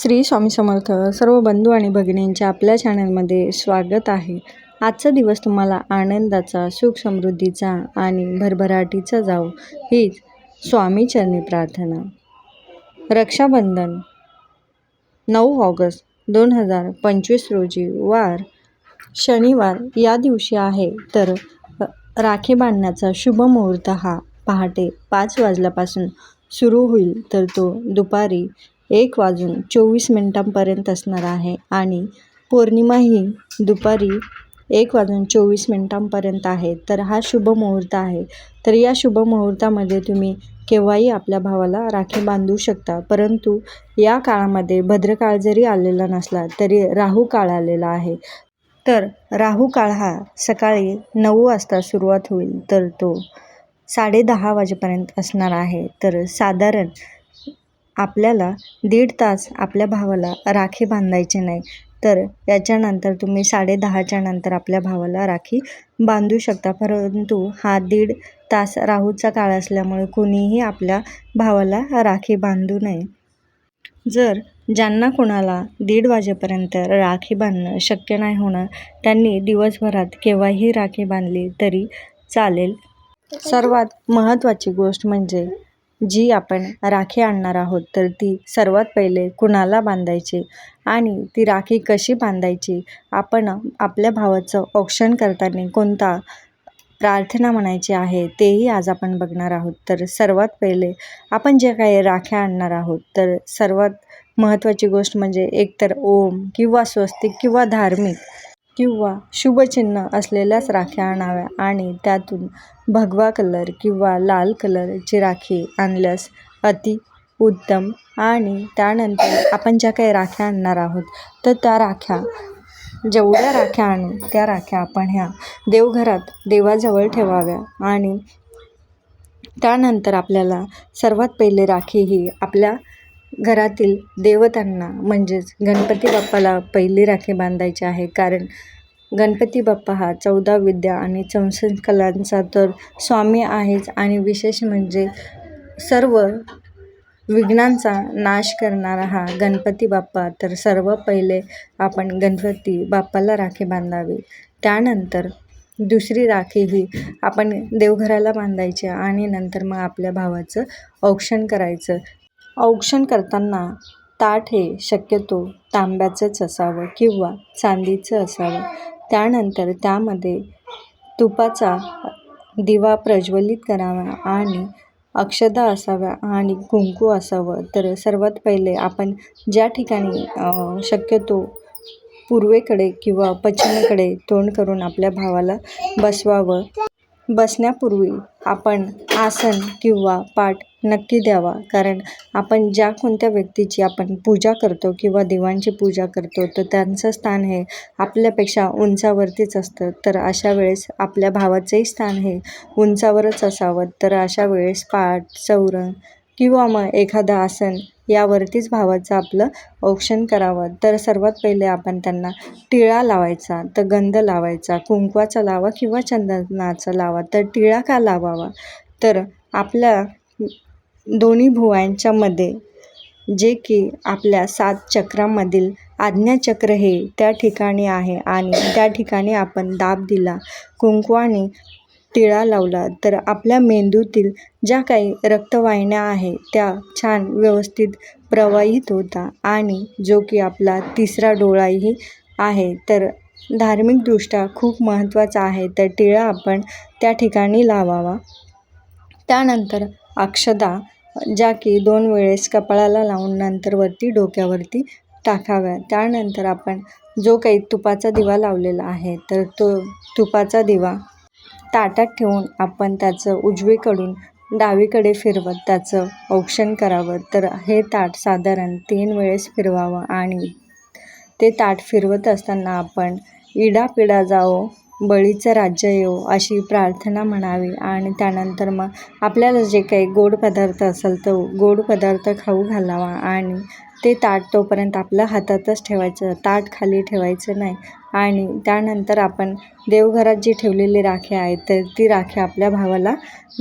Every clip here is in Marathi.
श्री स्वामी समर्थ सर्व बंधू आणि भगिनींच्या आपल्या चॅनलमध्ये स्वागत आहे. आजचा दिवस तुम्हाला आनंदाचा सुख समृद्धीचा आणि भरभराटीचा जावो हीच स्वामीचरणी प्रार्थना. रक्षाबंधन नऊ ऑगस्ट दोन हजार पंचवीस रोजी वार शनिवार या दिवशी आहे तर राखी बांधण्याचा शुभ मुहूर्त हा पहाटे पाच वाजल्यापासून सुरू होईल तर तो दुपारी एक वाजून चोवीस मिनटांपर्यंत असणार आहे आणि पौर्णिमा ही दुपारी एक वाजून चोवीस मिनटांपर्यंत आहे. तर हा शुभ मुहूर्त आहे. तर या शुभ मुहूर्तामध्ये तुम्ही केव्हाही आपल्या भावाला राखी बांधू शकता. परंतु या काळामध्ये भद्रकाळ जरी आलेला नसला तरी राहू काळ आलेला आहे. तर राहू काळ हा सकाळी नऊ वाजता सुरुवात होईल. तर तो साडेदहा वाजेपर्यंत असणार आहे. तर साधारण आपल्याला दीड तास आपल्या भावाला राखी बांधायची नाही. तर याच्यानंतर तुम्ही साडेदहाच्या नंतर आपल्या भावाला राखी बांधू शकता. परंतु हा दीड तास राहूचा काळ असल्यामुळे कोणीही आपल्या भावाला राखी बांधू नये. जर ज्यांना कोणाला दीड वाजेपर्यंत राखी बांधणं शक्य नाही होणार त्यांनी दिवसभरात केव्हाही राखी बांधली तरी चालेल. सर्वात महत्त्वाची गोष्ट म्हणजे जी आपण राखी आणणार आहोत तर ती सर्वात पहिले कुणाला बांधायची आणि ती राखी कशी बांधायची आपण आपल्या भावाचं औक्षण करताना कोणता प्रार्थना म्हणायची आहे तेही आज आपण बघणार आहोत. तर सर्वात पहिले आपण जे काही राख्या आणणार आहोत तर सर्वात महत्त्वाची गोष्ट म्हणजे एकतर ओम किंवा स्वस्तिक किंवा धार्मिक किंवा शुभचिन्ह असलेल्याच राख्या आणाव्या आणि त्यातून भगवा कलर किंवा लाल कलरची राखी आणल्यास अति उत्तम. आणि त्यानंतर आपण ज्या काही राख्या आणणार आहोत तर त्या राख्या जेवढ्या राख्या आणू त्या राख्या आपण ह्या देवघरात देवाजवळ ठेवाव्या. आणि त्यानंतर आपल्याला सर्वात पहिले राखी ही आपल्या घरातील देवतांना म्हणजेच गणपती बाप्पाला पहिली राखी बांधायची आहे. कारण गणपती बाप्पा हा चौदा विद्या आणि चौसष्ट कलांचा तर स्वामी आहेच आणि विशेष म्हणजे सर्व विघ्नांचा नाश करणारा हा गणपती बाप्पा तर सर्व पहिले आपण गणपती बाप्पाला राखी बांधावी. त्यानंतर दुसरी राखी ही आपण देवघराला बांधायची आणि नंतर मग आपल्या भावाचं औक्षण करायचं. औक्षण करताना ताट हे शक्यतो तांब्याचंच असावं किंवा चांदीचं असावं. त्यानंतर त्यामध्ये तुपाचा दिवा प्रज्वलित करावा आणि अक्षदा असाव्या आणि कुंकू असावं. तर सर्वात पहिले आपण ज्या ठिकाणी शक्यतो पूर्वेकडे किंवा पश्चिमेकडे तोंड करून आपल्या भावाला बसवावं बसण्यापूर्वी आपण आसन किंवा पाठ नक्की द्यावा. कारण आपण ज्या कोणत्या व्यक्तीची आपण पूजा करतो किंवा देवांची पूजा करतो तर त्यांचं स्थान हे आपल्यापेक्षा उंचावरतीच असतं. तर अशा वेळेस आपल्या भावाचंही स्थान हे उंचावरच असावं. तर अशा वेळेस पाठ चौरंग किंवा मग एखादं आसन यावरतीच भावाचं आपलं औक्षण करावं. तर सर्वात पहिले आपण त्यांना टिळा लावायचा तर गंध लावायचा कुंकवाचा लावा किंवा चंदनाचा लावा तर टिळा का लावावा? तर आपल्या दोन्ही भुवांच्यामध्ये जे की आपल्या सात चक्रामधील आज्ञाचक्र हे त्या ठिकाणी आहे आणि त्या ठिकाणी आपण दाब दिला. कुंकवाने टिळा लावला तर आपल्या मेंदूतील ज्या काही रक्तवाहिन्या आहे त्या छान व्यवस्थित प्रवाहित होता. आणि जो की आपला तिसरा डोळाही आहे तर धार्मिकदृष्ट्या खूप महत्त्वाचा आहे तर टिळा आपण त्या ठिकाणी लावावा. त्यानंतर अक्षदा ज्या की दोन वेळेस कपाळाला लावून नंतर वरती डोक्यावरती टाकाव्या. त्यानंतर आपण जो काही तुपाचा दिवा लावलेला आहे तर तो तुपाचा दिवा ताटात ठेवून आपण त्याचं उजवीकडून डावीकडे फिरवत त्याचं औक्षण करावं. तर हे ताट साधारण तीन वेळेस फिरवावं आणि ते ताट फिरवत असताना आपण इडापिडा जाओ बळीचं राज्य येऊ अशी प्रार्थना म्हणावी आणि त्यानंतर मग आपल्याला जे काही गोड पदार्थ असेल तो गोड पदार्थ खाऊ घालावा आणि ते ताट तोपर्यंत आपल्या हातातच ठेवायचं. ताट खाली ठेवायचं नाही. आणि त्यानंतर आपण देवघरात जी ठेवलेली राखी आहे तर ती राखी आपल्या भावाला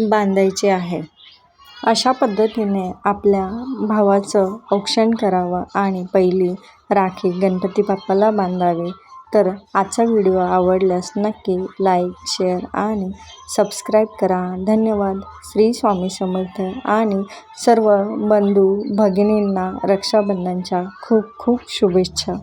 बांधायची आहे. अशा पद्धतीने आपल्या भावाचं औक्षण करावं आणि पहिली राखी गणपती बाप्पाला बांधावी. तर आजचा व्हिडिओ आवडल्यास नक्की लाईक शेअर आणि सबस्क्राईब करा. धन्यवाद. श्री स्वामी समर्थ आणि सर्व बंधू भगिनींना रक्षाबंधनच्या खूप खूप शुभेच्छा.